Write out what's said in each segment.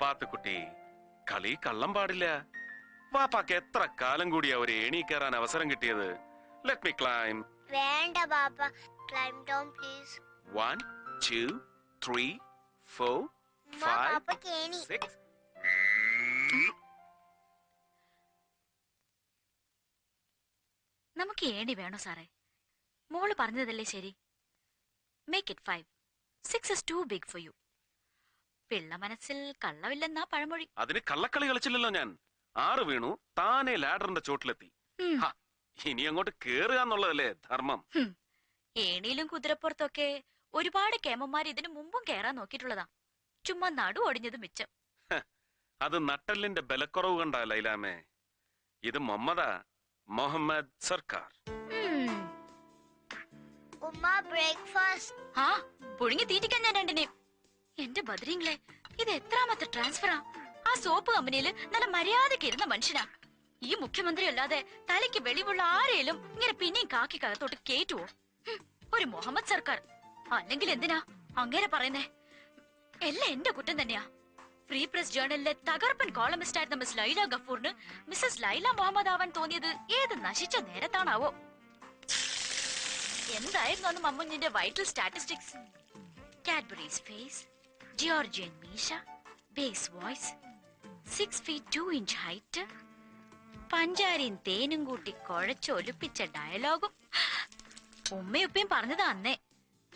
പാത്തുക്കുട്ടി കളി കള്ളം പാടില്ല. വാപ്പാക്ക് എത്ര കാലം കൂടിയാ ഒരു ഏണി കയറാൻ അവസരം കിട്ടിയത്? ലെറ്റ് മി ക്ലൈം വേണ്ട പാപ്പ climb down please one two three four five six നമുക്ക് ഏണി വേണോ സാറേ? മോൾ പറഞ്ഞതല്ലേ ശരി? Make it five six is too big for you Pillai മനസ്സിൽ കള്ളമില്ലെന്നാ പഴമൊഴി. അതിന് കള്ളക്കളി കളിച്ചില്ലല്ലോ ഞാൻ. ആറ് വീണു താനെ ലാഡറിന്റെ ചോട്ടിലെത്തി. ഹ, ഇനി അങ്ങോട്ട് കേറുക എന്നുള്ളതല്ലേ ധർമ്മം. ഹും. ഏണിയിലും കുതിരപ്പുറത്തൊക്കെ ഒരുപാട് കേമന്മാർ ഇതിനു മുമ്പും കേറാൻ നോക്കിയിട്ടുള്ളതാ. ചുമ്മാ നടു ഒടിഞ്ഞത് മിച്ചം. അത് നട്ടലിന്റെ ബലക്കുറവ് കണ്ടാ ലൈലാമേ. ഇത് മമ്മദ മുഹമ്മദ് സർക്കാർ. ഉം. പുഴുങ്ങി തീറ്റിക്കാൻ ഞാൻ രണ്ടിനെയും എന്റെ ബദ്രീങ്ങളെ ഇത് എത്രാമത്തെ ട്രാൻസ്ഫറാ? ആ സോപ്പ് കമ്പനിയിൽ നല്ല മര്യാദയ്ക്ക് ഇരുന്ന മനുഷ്യനാ. ഈ മുഖ്യമന്ത്രി അല്ലാതെ തലയ്ക്ക് വെളിവുള്ള ആരെയും ഇങ്ങനെ പിന്നെയും കാക്കി കകത്തോട്ട് കേറ്റുവോ ഒരു മുഹമ്മദ് സർക്കാർ. അല്ലെങ്കിൽ എന്തിനാ അങ്ങനെ പറയുന്നേ? എല്ലാം എന്റെ കുറ്റം തന്നെയാ. ഫ്രീ പ്രസ് ജേർണലിലെ തകർപ്പൻ കോളമിസ്റ്റ് ആയിരുന്ന മിസ് ലൈല ഗഫൂറിന് മിസ്സസ് ലൈല മുഹമ്മദ് ആവാൻ തോന്നിയത് ഏത് നശിച്ച നേരത്താണാവോ? എന്തായിരുന്നു അന്ന് മമ്മുഞ്ഞിന്റെ vital statistics Cadbury's face Georgian മീശ bass voice six feet two inch height പഞ്ചാരിയും തേനും കൂട്ടി കുഴച്ചൊലിപ്പിച്ച ഡയലോഗും ഉമ്മയുപ്പയും പറഞ്ഞത് അന്നേ.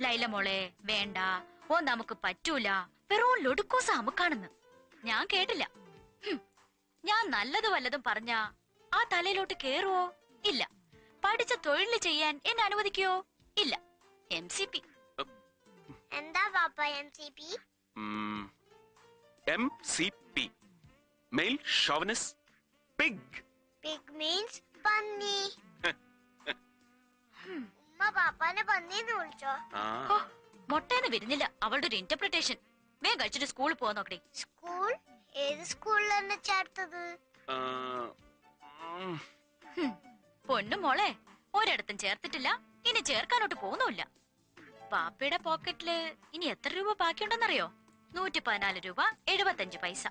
ലൈല മോളെ വേണ്ട ഓ നമുക്ക് പറ്റൂല. വെറും ലൊടുക്കോസ അമുക്കാണെന്ന് ഞാൻ കേട്ടില്ല. ഞാൻ നല്ലത് വല്ലതും പറഞ്ഞ ആ തലയിലോട്ട് കേറുവോ? ഇല്ല. പഠിച്ച തൊഴിൽ ചെയ്യാൻ എന്നെ അനുവദിക്കോ? ഇല്ല. എം സി പി എന്താ പാപ്പ M C P M C P male chauvinist pig pig means പന്നി. ഉമ്മ പാപ്പാനെ പന്നിന്ന് വിളിച്ചോ? ഓ മൊട്ടേന്ന് വരുന്നില്ല അവളുടെ ഒരു ഇന്റർപ്രിട്ടേഷൻ വേ കഴിച്ചിട്ട് സ്കൂളിൽ പോവാൻ നോക്കട്ടെ സ്കൂൾ ഏത് സ്കൂളിലാണ് ചേർത്തത്? പൊന്നും മോളെ ഒരിടത്തും ചേർത്തിട്ടില്ല. ഇനി ചേർക്കാനോട്ട് പോകുന്നുമില്ല. പാപ്പയുടെ പോക്കറ്റിൽ ഇനി എത്ര രൂപ ബാക്കിയുണ്ടെന്നറിയോ? നൂറ്റി പതിനാല് രൂപ എഴുപത്തഞ്ച് പൈസ.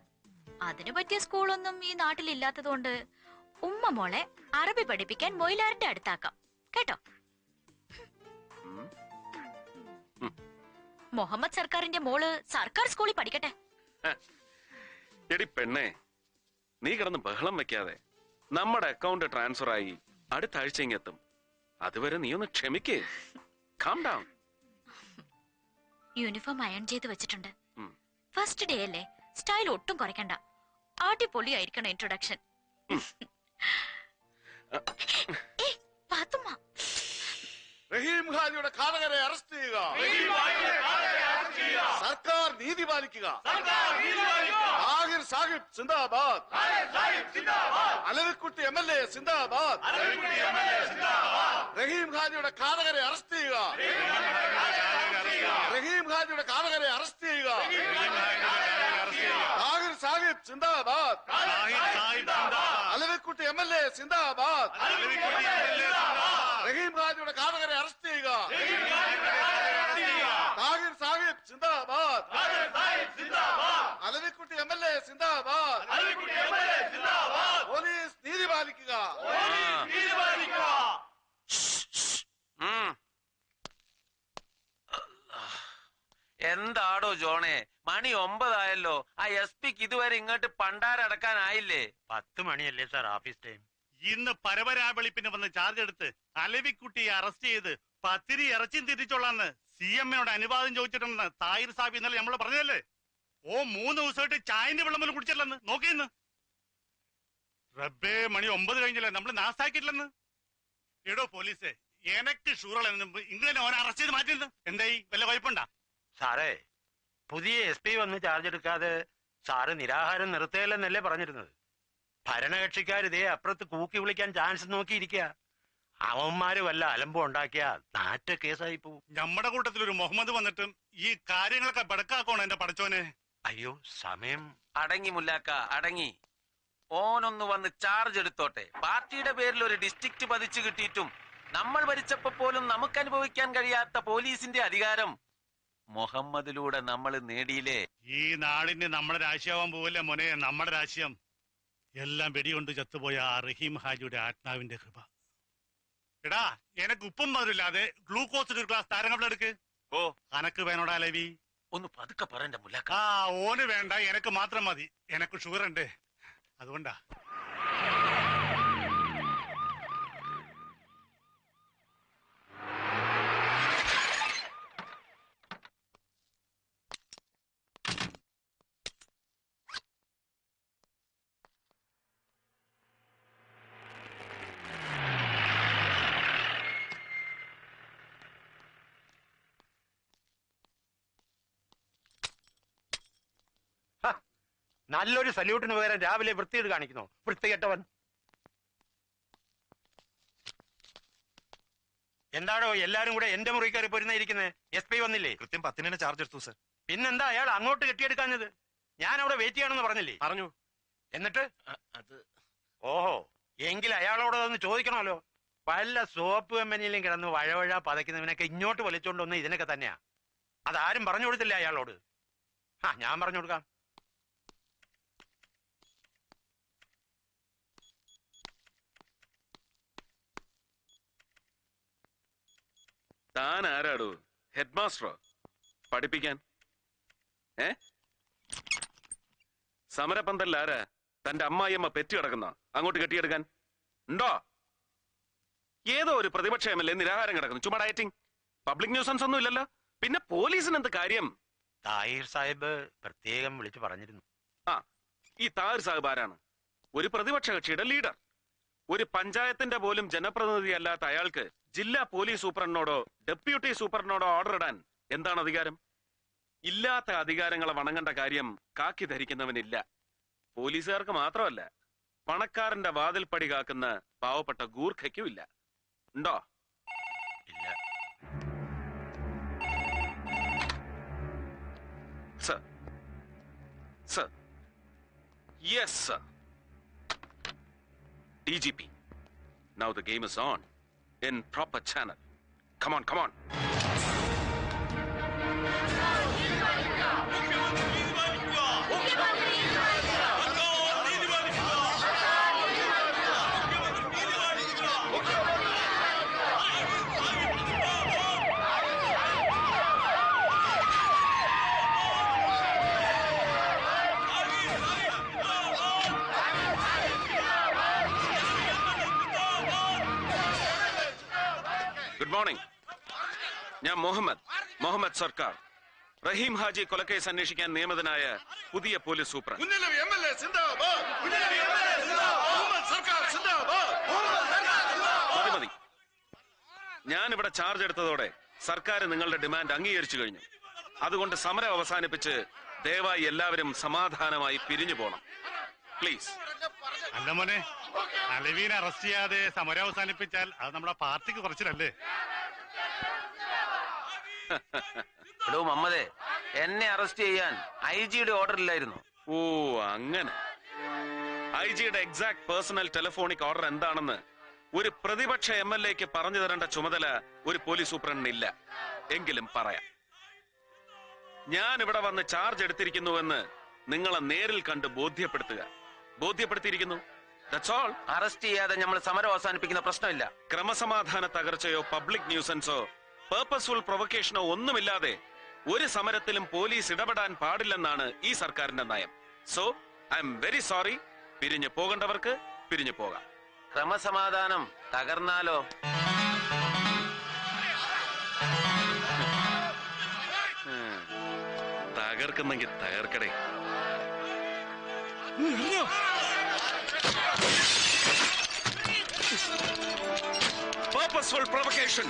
അതിനു പറ്റിയ സ്കൂളൊന്നും ഈ നാട്ടിൽ ഇല്ലാത്തതുകൊണ്ട് ഉമ്മ മോളെ അറബി പഠിപ്പിക്കാൻ മൊയിലാറിന്റെ അടുത്താക്കാം. കേട്ടോ? മുഹമ്മദ് സർക്കാരിന്റെ മോൾ സർക്കാർ സ്കൂളിൽ പഠിക്കട്ടെ. എടി പെണ്ണെ നീ കിടന്ന് ബഹളം വെക്കാതെ നമ്മുടെ അക്കൗണ്ട് ട്രാൻസ്ഫർ ആയി അടുത്ത ആഴ്ച ഇങ്ങെത്തും അതുവരെ നീ ഒന്ന് ക്ഷമിക്കേ. കാം ഡൗൺ യൂണിഫോം അയൺ ചെയ്ത് വെച്ചിട്ടുണ്ട്. ഫസ്റ്റ് ഡേ അല്ലേ? സ്റ്റൈൽ ഒട്ടും കുറയ്ക്കണ്ട. അടിപൊളിയായിരിക്കണം ഇൻട്രൊഡക്ഷൻ ഏ പാത്തുമ്മ. റഹീം ഖാനിയുടെ ഘാതകരെ അറസ്റ്റ് ചെയ്യുക. സർക്കാർ നീതി പാലിക്കുക. ആഹിർ സാഹിബ് സിന്ദാബാദ്. അലവിക്കുട്ടി എം എൽ എ സിന്ദാബാദ്. റഹീം ഖാനിയുടെ ഘാതകരെ അറസ്റ്റ് ചെയ്യുക. റഹീം ഖാനിയുടെ ഘാതകരെ അറസ്റ്റ് ചെയ്യുക. ആഹിർ സാഹിബ് സിന്ദാബാദ്. അലവിക്കുട്ടി എം എൽ എ സിന്ദാബാദ്. റഹീം ഖാനിയുടെ ഘാതകരെ അറസ്റ്റ് ചെയ്യുക താഹിർ സാഹിബ് സിന്ദാബാദ് അലവിക്കുട്ടി എം എൽ എ സിന്ദാബാദ്. പോലീസ് നീതി പാലിക്കുക. എന്താടോ ജോണെ മണി ഒമ്പതായല്ലോ. ആ എസ് പിക്ക് ഇതുവരെ ഇങ്ങോട്ട് പണ്ടാരടക്കാനായില്ലേ പത്ത് മണിയല്ലേ സാർ ഓഫീസ് ടൈം. ഇന്ന് പരപരാവെളിപ്പിന് വന്ന് ചാർജ് എടുത്ത് അലവിക്കുട്ടിയെ അറസ്റ്റ് ചെയ്ത് പത്തിരി ഇറച്ചിയും തിരിച്ചോളാന്ന് സി എമ്മിനോട് അനുവാദം ചോദിച്ചിട്ടുണ്ടെന്ന് താഹിർ സാബ് ഇന്നലെ നമ്മൾ പറഞ്ഞതല്ലേ? ഓ മൂന്ന് ദിവസമായിട്ട് ചായന്റെ വെള്ളം പോലും കുടിച്ചില്ലെന്ന് നോക്കിയെന്ന് റബ്ബേ മണി ഒമ്പത് കഴിഞ്ഞില്ല? നമ്മൾ നാസാക്കിയിട്ടില്ലെന്ന്. എടോ പോലീസേ എനക്ക് ഷൂറുള്ള ഇങ്ങനെ ഓനെ അറസ്റ്റ് ചെയ്ത് മാറ്റിയെന്ന് എന്തായി? വല്ല കുഴപ്പമുണ്ടാ? സാറേ പുതിയ എസ് പി വന്ന് ചാർജ് എടുക്കാതെ സാറ് നിരാഹാരം നിർത്തേലെന്നല്ലേ പറഞ്ഞിരുന്നത്. ഭരണകക്ഷിക്കാർ ഇതേ അപ്പുറത്ത് കൂക്കി വിളിക്കാൻ ചാൻസ് നോക്കിയിരിക്കുക. അവന്മാര് വല്ല അലമ്പം ഉണ്ടാക്കിയ നാറ്റ കേസായി പോവും. നമ്മുടെ കൂട്ടത്തിൽ ഒരു മുഹമ്മദ് വന്നിട്ടും ഈ കാര്യങ്ങളൊക്കെ ബടക്കാക്കോണം എന്റെ പടച്ചോനെ? അയ്യോ സമയം. അടങ്ങി മുല്ലാക്ക അടങ്ങി. ഓനൊന്ന് വന്ന് ചാർജ് എടുത്തോട്ടെ. പാർട്ടിയുടെ പേരിൽ ഒരു ഡിസ്ട്രിക്ട് പതിച്ചു കിട്ടിയിട്ടും നമ്മൾ ഭരിച്ചപ്പോ പോലും നമുക്ക് അനുഭവിക്കാൻ കഴിയാത്ത പോലീസിന്റെ അധികാരം. മുഹമ്മദിലൂടെ നമ്മൾ നേടിയില്ലേ? ഈ നാടിന് നമ്മുടെ രാശിയാവാൻ പോവല്ലേ മോനെ? നമ്മുടെ രാശിയം. എല്ലാം വെടികൊണ്ട് ചത്തുപോയ ആ റഹീം ഹാജിയുടെ ആത്മാവിന്റെ കൃപ. എടാ എനക്ക് ഉപ്പും മധുരില്ലാതെ ഗ്ലൂക്കോസ് ഒരു ഗ്ലാസ് താരങ്ങൾ എടുക്ക് ഓ. അനക്ക് വേണോടാ ലവി? ഒന്ന് പതുക്കെ പറയണ്ട മുല്ലക്ക. ആ ഓന് വേണ്ട. എനക്ക് മാത്രം മതി. എനക്ക് ഷുഗർ ഉണ്ട് അതുകൊണ്ടാ. നല്ലൊരു സല്യൂട്ടിന് പകരം രാവിലെ വൃത്തിയിട്ട് കാണിക്കുന്നു. വൃത്തികെട്ടവൻ. എന്താണോ എല്ലാരും കൂടെ എന്റെ മുറി കയറി പോരുന്നിരിക്കുന്നത് എസ് പി വന്നില്ലേ? കൃത്യം പത്തിന് ചാർജ് എടുത്തു സർ പിന്നെന്താ അയാൾ അങ്ങോട്ട് കെട്ടിയെടുക്കാഞ്ഞത്? ഞാൻ അവിടെ വെയിറ്റ് ചെയ്യണമെന്ന് പറഞ്ഞില്ലേ? പറഞ്ഞു. എന്നിട്ട്? അത് ഓഹോ എങ്കിൽ അയാളോട് ഒന്ന് ചോദിക്കണമല്ലോ. വല്ല സോപ്പ് കമ്പനിയിലും കിടന്ന് വഴവഴ പതയ്ക്കുന്നവനൊക്കെ ഇങ്ങോട്ട് വലിച്ചോണ്ട് വന്ന് ഇതിനൊക്കെ തന്നെയാ. അതാരും പറഞ്ഞു കൊടുത്തില്ല അയാളോട്? ആ ഞാൻ പറഞ്ഞു കൊടുക്കാം. താൻ ആരാടോ ഹെഡ് മാസ്റ്ററോ പഠിപ്പിക്കാൻ? ഏ? സമരപന്തല്ല ആരാ തന്റെ അമ്മായിയമ്മ പെറ്റി കിടക്കുന്ന? അങ്ങോട്ട് കെട്ടിയെടുക്കാൻ? ഉണ്ടോ? ഏതോ ഒരു പ്രതിപക്ഷ എം എൽ എ നിരാഹാരം കിടക്കുന്നു. ചുമ്മാ ഡയറ്റിംഗ്. പബ്ലിക് ന്യൂസൻസ് ഒന്നും ഇല്ലല്ലോ. പിന്നെ പോലീസിന് എന്ത് കാര്യം? താഹിർ സാഹിബ് പ്രത്യേകം വിളിച്ചു പറഞ്ഞിരുന്നു. ആ ഈ താഹിർ സാഹിബ് ആരാണ്? ഒരു പ്രതിപക്ഷ കക്ഷിയുടെ ലീഡർ. ഒരു പഞ്ചായത്തിന്റെ പോലും ജനപ്രതിനിധി അല്ലാത്ത അയാൾക്ക് ജില്ലാ പോലീസ് സൂപ്രണ്ടിനോടോ ഡെപ്യൂട്ടി സൂപ്രണ്ടിനോടോ ഓർഡർ ഇടാൻ എന്താണ് അധികാരം? ഇല്ലാത്ത അധികാരങ്ങളെ വണങ്ങേണ്ട കാര്യം കാക്കി ധരിക്കുന്നവനില്ല. പോലീസുകാർക്ക് മാത്രമല്ല പണക്കാരന്റെ വാതിൽപ്പടി കാക്കുന്ന പാവപ്പെട്ട ഗൂർഖയ്ക്കും ഇല്ല ഉണ്ടോ? ഇല്ല. Sir. Sir. Yes sir DGP. Now the game is on. In proper channel. Come on, come on. Good morning ഞാൻ മുഹമ്മദ് മുഹമ്മദ് സർക്കാർ. റഹീം ഹാജി കൊലക്കേസ് അന്വേഷിക്കാൻ നിയമിതനായ പുതിയ പോലീസ് സൂപ്രണ്ട്. മുന്നിലെ എം സിന്ദാബാദ്. മുന്നിലെ എം എൽ എ സിന്ദാബാദ്. മുഹമ്മദ് സർക്കാർ സിന്ദാബാദ്. മതി മതി ഞാൻ ഇവിടെ ചാർജ് എടുത്തതോടെ സർക്കാർ നിങ്ങളുടെ ഡിമാൻഡ് അംഗീകരിച്ചു കഴിഞ്ഞു. അതുകൊണ്ട് സമരം അവസാനിപ്പിച്ച് ദയവായി എല്ലാവരും സമാധാനമായി പിരിഞ്ഞു പോണം. പ്ലീസ് അല്ല മോനെ അലവീനെ അറസ്റ്റ് ചെയ്യാതെ സമരം അവസാനിപ്പിച്ചാൽ അത് നമ്മുടെ പാർട്ടിക്ക് കുറച്ചിലല്ലേ? എടോ മമ്മദേ എന്നെ അറസ്റ്റ് ചെയ്യാൻ ഐ ജിയുടെ ഓർഡർ ഇല്ലായിരുന്നു. ഓ അങ്ങനെ. ഐ ജിയുടെ എക്സാക്ട് പേഴ്സണൽ ടെലിഫോണിക് ഓർഡർ എന്താണെന്ന് ഒരു പ്രതിപക്ഷ എം എൽ എക്ക് പറഞ്ഞു തരേണ്ട ചുമതല ഒരു പോലീസ് സൂപ്രണ്ടിനില്ല എങ്കിലും പറയാം. ഞാൻ ഇവിടെ വന്ന് ചാർജ് എടുത്തിരിക്കുന്നുവെന്ന് നിങ്ങളെ നേരിൽ കണ്ട് ബോധ്യപ്പെടുത്തുക. ബോധ്യപ്പെടുത്തിയിരിക്കുന്നു? അറസ്റ്റ് ചെയ്യാതെ നമ്മൾ സമരം അവസാനിപ്പിക്കുന്ന പ്രശ്നമില്ല. ക്രമസമാധാന തകർച്ചയോ പബ്ലിക് ന്യൂസൻസോ പേർപ്പസ്ഫുൾ പ്രൊവക്കേഷനോ ഒന്നുമില്ലാതെ ഒരു സമരത്തിലും പോലീസ് ഇടപെടാൻ പാടില്ലെന്നാണ് ഈ സർക്കാരിന്റെ നയം. So I'm very sorry പിരിഞ്ഞു പോകേണ്ടവർക്ക് പിരിഞ്ഞു പോകാം. ക്രമസമാധാനം തകർന്നാലോ. തകർക്കുന്നെങ്കിൽ തകർക്കടേ. പേർപ്പസ്ഫുൾ പ്രൊവക്കേഷൻ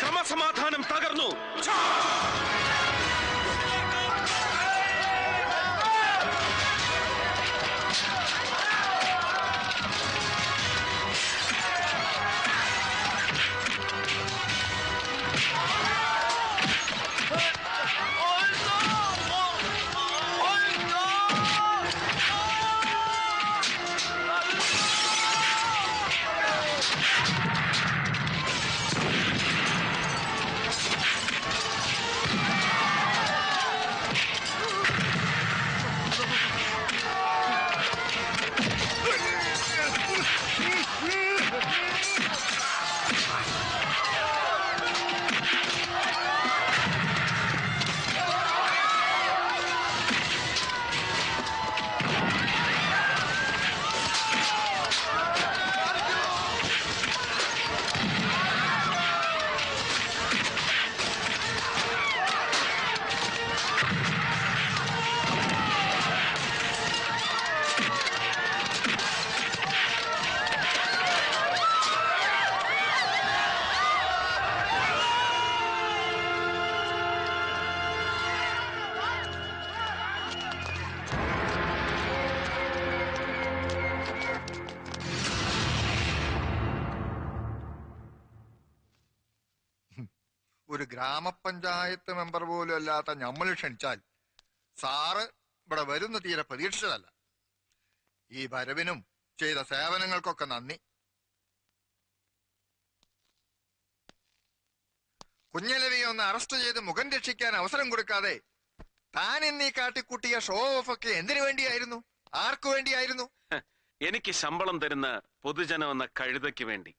ക്രമസമാധാനം തകർന്നു. ഒരു ഗ്രാമപഞ്ചായത്ത് മെമ്പർ പോലും അല്ലാത്ത നമ്മൾ ക്ഷണിച്ചാൽ സാറ് ഇവിടെ വരുന്ന തീരെ പ്രതീക്ഷിച്ചതല്ല. ഈ വരവിനും ചെയ്ത സേവനങ്ങൾക്കൊക്കെ നന്ദി. കുഞ്ഞലവിയെ ഒന്ന് അറസ്റ്റ് ചെയ്ത് മുഖം രക്ഷിക്കാൻ അവസരം കൊടുക്കാതെ താൻ എന്നീ കാട്ടിക്കൂട്ടിയ ഷോ ഓഫ് ഒക്കെ എന്തിനു വേണ്ടിയായിരുന്നു? ആർക്കു വേണ്ടിയായിരുന്നു? എനിക്ക് ശമ്പളം തരുന്ന പൊതുജനം എന്ന കഴുതയ്ക്ക് വേണ്ടി.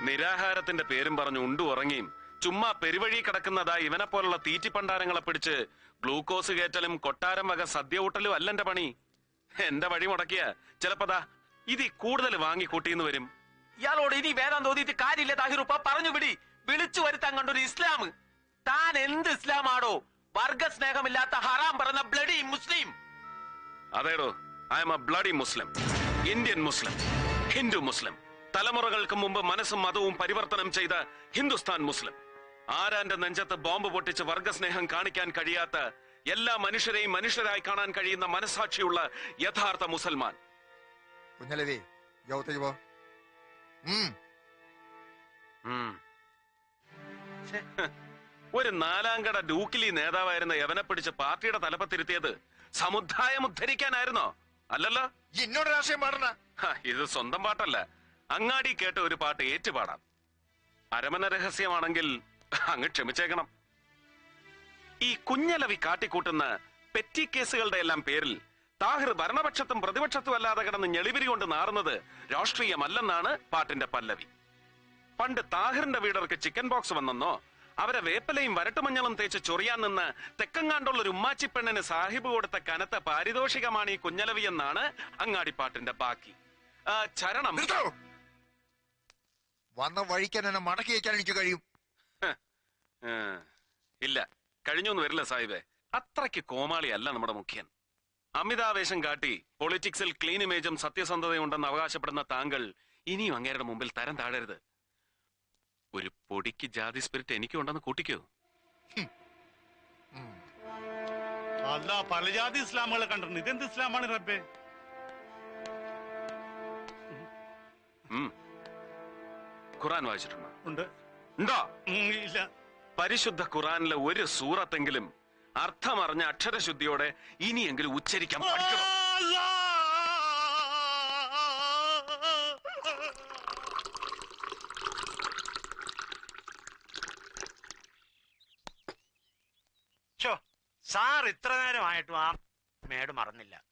നിരാഹാരത്തിന്റെ പേരും പറഞ്ഞു ഉണ്ടു ഉറങ്ങിയും ചുമ്മാ പെരുവഴി കിടക്കുന്നതാ ഇവനെ പോലുള്ള തീറ്റിപ്പണ്ടാരങ്ങളെ പിടിച്ച് ഗ്ലൂക്കോസ് കയറ്റലും കൊട്ടാരം വക സദ്യ ഊട്ടലും അല്ല എന്റെ പണി. എന്റെ വഴി മുടക്കിയ. ചിലപ്പതാ ഇതി കൂടുതൽ വാങ്ങിക്കൂട്ടിന്ന് വരും. ഇയാളോട് ഇനി വേദം തോന്നിയിട്ട് കാര്യമില്ല താഹിറുപ്പ പറഞ്ഞു വിടി. വിളിച്ചു വരുത്താൻ കണ്ടൊരു ഇസ്ലാം. താൻ എന്ത് ഇസ്ലാമാണോ വർഗസ്നേഹമില്ലാത്ത ഹറാം പറഞ്ഞ bloody Muslim. അതേടോ I'm a bloody Muslim Indian Muslim Hindu Muslim തലമുറകൾക്ക് മുമ്പ് മനസ്സും മതവും പരിവർത്തനം ചെയ്ത ഹിന്ദുസ്ഥാൻ മുസ്ലിം. ആരാന്റെ നെഞ്ചത്ത് ബോംബ് പൊട്ടിച്ച് വർഗസ്നേഹം കാണിക്കാൻ കഴിയാത്ത എല്ലാ മനുഷ്യരെയും മനുഷ്യരായി കാണാൻ കഴിയുന്ന മനസാക്ഷിയുള്ള യഥാർത്ഥ മുസൽമാൻ. കുഞ്ഞലവി. ഒരു നാലാംകട ഡൂക്കിലി നേതാവായിരുന്ന യവനെ പിടിച്ച് പാർട്ടിയുടെ തലപ്പത്തിരുത്തിയത് സമുദായം ഉദ്ധരിക്കാനായിരുന്നോ? അല്ലല്ലോ? എന്നോട് രാഷ്ട്രീയം പാടണ ഇത് സ്വന്തം പാട്ടല്ല. അങ്ങാടി കേട്ട ഒരു പാട്ട് ഏറ്റുപാടാം. അരമന രഹസ്യമാണെങ്കിൽ അങ്ങ് ക്ഷമിച്ചേക്കണം. ഈ കുഞ്ഞലവി കാട്ടിക്കൂട്ടുന്ന പെറ്റി കേസുകളുടെ എല്ലാം പേരിൽ താഹിർ ഭരണപക്ഷത്തും പ്രതിപക്ഷത്തും അല്ലാതെ കിടന്ന് ഞെളിവിരി കൊണ്ട് നാറുന്നത് രാഷ്ട്രീയമല്ലെന്നാണ് പാട്ടിന്റെ പല്ലവി. പണ്ട് താഹിറിന്റെ വീടർക്ക് ചിക്കൻ ബോക്സ് വന്നെന്നോ അവരെ വേപ്പലയും വരട്ടുമഞ്ഞളും തേച്ച് ചൊറിയാൻ നിന്ന് തെക്കങ്ങാണ്ടുള്ള ഒരു ഉമ്മാച്ചി പെണ്ണിന് സാഹിബ് കൊടുത്ത കനത്ത പാരിതോഷികമാണ് ഈ കുഞ്ഞലവി എന്നാണ് അങ്ങാടിപ്പാട്ടിന്റെ ബാക്കി. ചരണം. വന്ന വഴിക്കാൻ എന്നെ മടക്കി വയ്ക്കാൻ എനിക്ക് കഴിയും. ഇല്ല. കഴിഞ്ഞൊന്നും വരില്ല സാഹിബേ. അത്രയ്ക്ക് കോമാളിയല്ല നമ്മുടെ മുഖ്യൻ. അമിതാവേശം കാട്ടി പൊളിറ്റിക്സിൽ ക്ലീൻ ഇമേജും സത്യസന്ധതയുണ്ടെന്ന് അവകാശപ്പെടുന്ന താങ്കൾ ഇനിയും അങ്ങേരുടെ മുമ്പിൽ തരം താഴരുത്. ഒരു പൊടിക്ക് ജാതി സ്പിരിറ്റ് എനിക്കും ഉണ്ടെന്ന് കൂട്ടിക്കോ. അല്ല പല ജാതി ഇസ്ലാമുകളെ കണ്ടിട്ടുണ്ട്. ഇതെന്ത് ഇസ്ലാമാണ് റബ്ബേ? ഉം. ഖുറാൻ വായിച്ചിട്ടുണ്ടോ? ഉണ്ട്. ഉണ്ടോ? ഇല്ല. പരിശുദ്ധ ഖുറാനിലെ ഒരു സൂറത്തെങ്കിലും അർത്ഥമറിഞ്ഞ അക്ഷരശുദ്ധിയോടെ ഇനിയെങ്കിലും ഉച്ചരിക്കാൻ പഠിക്കണം? സാർ ഇത്ര നേരമായിട്ടും ആ മേട് മറന്നില്ല.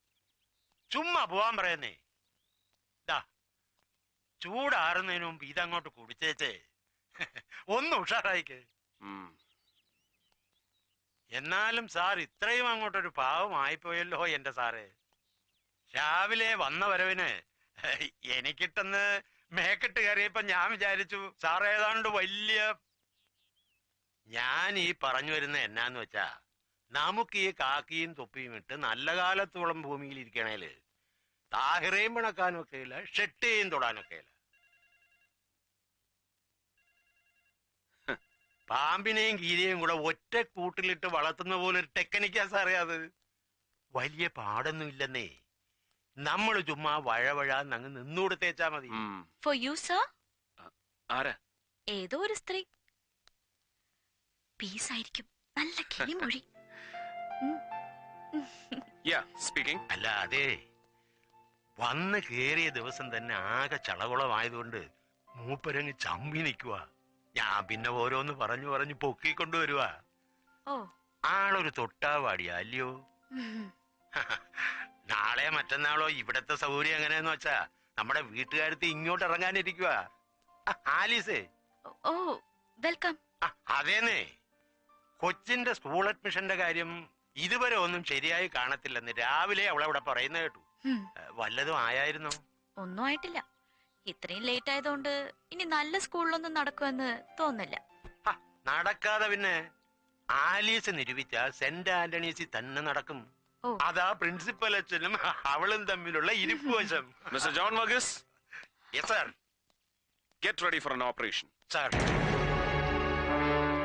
ചുമ്മാ പോവാൻ പറയുന്നേ. ചൂടാറുന്നതിന് മുമ്പ് ഇതങ്ങോട്ട് കുടിച്ചേച്ചേ ഒന്ന് ഉഷാറായിക്ക്. എന്നാലും സാർ ഇത്രയും അങ്ങോട്ടൊരു പാവമായിപ്പോയല്ലോ എന്റെ സാറേ. രാവിലെ വന്ന വരവിന് എനിക്കിട്ടെന്ന് മേക്കെട്ട് കയറിയപ്പോ ഞാൻ വിചാരിച്ചു സാർ ഏതാണ്ട് വലിയ ഞാൻ ഈ പറഞ്ഞു വരുന്ന എന്നാന്ന് വെച്ചാ നമുക്ക് ഈ കാക്കിയും തൊപ്പിയും ഇട്ട് നല്ല കാലത്തോളം ഭൂമിയിൽ ഇരിക്കണേൽ താഹിറയും പിണക്കാനും ഒക്കെ ഇല്ല ഷെട്ടിയും തൊടാനൊക്കെ ഇല്ല. പാമ്പിനെയും കീരിയെയും കൂടെ ഒറ്റ കൂട്ടിലിട്ട് വളർത്തുന്ന പോലെ ഒരു ടെക്നിക്കാ സാറേ അത്. വലിയ പാടൊന്നും ഇല്ലെന്നേ. നമ്മൾ ചുമ്മാ വഴവഴ അങ്ങ് നിന്നുകൊടുത്തേച്ചാ മതി. ഫോർ യു സർ ആരാ? ഏതോ ഒരു സ്ത്രീ. പീസ് ആയിരിക്കും നല്ല കിളിമൊഴി യാ സ്പീക്കിംഗ് അല്ല അതെ. വന്ന് കേറിയ ദിവസം തന്നെ ആകെ ചളകുളമായതുകൊണ്ട് മൂപ്പരങ്ങ് ചമ്മി നിൽക്കുക ഞാൻ പിന്നെ ഓരോന്ന് പറഞ്ഞു പറഞ്ഞു പൊക്കിക്കൊണ്ടുവരുക ആളൊരു തൊട്ടാവാടിയാ അല്ലയോ? നാളെ മറ്റന്നാളോ ഇവിടത്തെ സൗകര്യം എങ്ങനെയെന്ന് വെച്ചാ നമ്മുടെ വീട്ടുകാരത്ത് ഇങ്ങോട്ട് ഇറങ്ങാനിരിക്കുക ആലീസേ. ഓ വെൽക്കം. അതേന്നെ. കൊച്ചിന്റെ സ്കൂൾ അഡ്മിഷന്റെ കാര്യം ഇതുവരെ ഒന്നും ശരിയായി കാണത്തില്ലെന്ന് രാവിലെ അവളവിടെ പറയുന്ന കേട്ടു. വല്ലതും ആയായിരുന്നു? ഒന്നും ആയിട്ടില്ല. ഇത്രയും ലേറ്റ് ആയതുകൊണ്ട് ഇനി നല്ല സ്കൂളിലൊന്നും നടക്കുമെന്ന് തോന്നില്ല നടക്കാതെ പിന്നെ ആലീസ് നിരൂപിച്ച സെന്റ് ആന്റണീസിൽ തന്നെ നടക്കും. ഓ. അതാ പ്രിൻസിപ്പൽ അച്ഛനും അവളും തമ്മിലുള്ള ഇരിപ്പ് വശം. Mister John Varghese? Yes sir get ready for an operation sir